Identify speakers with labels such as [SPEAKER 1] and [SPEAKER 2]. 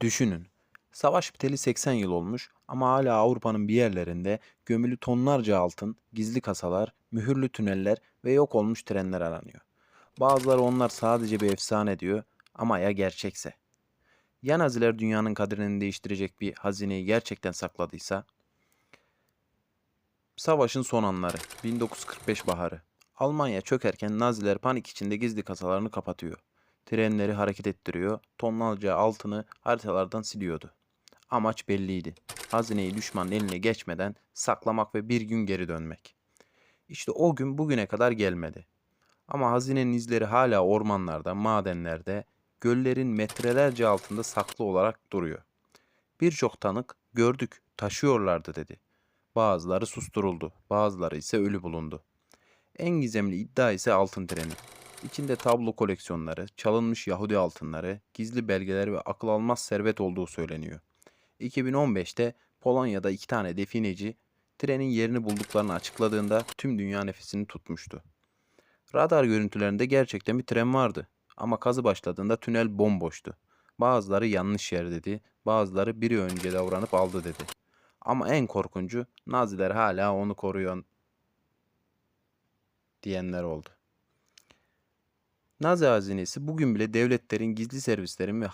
[SPEAKER 1] Düşünün. Savaş biteli 80 yıl olmuş ama hala Avrupa'nın bir yerlerinde gömülü tonlarca altın, gizli kasalar, mühürlü tüneller ve yok olmuş trenler aranıyor. Bazıları onlar sadece bir efsane diyor ama ya gerçekse? Ya Naziler dünyanın kaderini değiştirecek bir hazineyi gerçekten sakladıysa? Savaşın son anları, 1945 baharı. Almanya çökerken Naziler panik içinde gizli kasalarını kapatıyor. Trenleri hareket ettiriyor, tonlarca altını haritalardan siliyordu. Amaç belliydi. Hazineyi düşmanın eline geçmeden saklamak ve bir gün geri dönmek. İşte o gün bugüne kadar gelmedi. Ama hazinenin izleri hala ormanlarda, madenlerde, göllerin metrelerce altında saklı olarak duruyor. Birçok tanık gördük, taşıyorlardı dedi. Bazıları susturuldu, bazıları ise ölü bulundu. En gizemli iddia ise altın treni. İçinde tablo koleksiyonları, çalınmış Yahudi altınları, gizli belgeler ve akıl almaz servet olduğu söyleniyor. 2015'te Polonya'da iki tane defineci trenin yerini bulduklarını açıkladığında tüm dünya nefesini tutmuştu. Radar görüntülerinde gerçekten bir tren vardı ama kazı başladığında tünel bomboştu. Bazıları yanlış yer dedi, bazıları biri önce davranıp aldı dedi. Ama en korkuncu Naziler hala onu koruyor diyenler oldu. Nazi hazinesi bugün bile devletlerin, gizli servislerin ve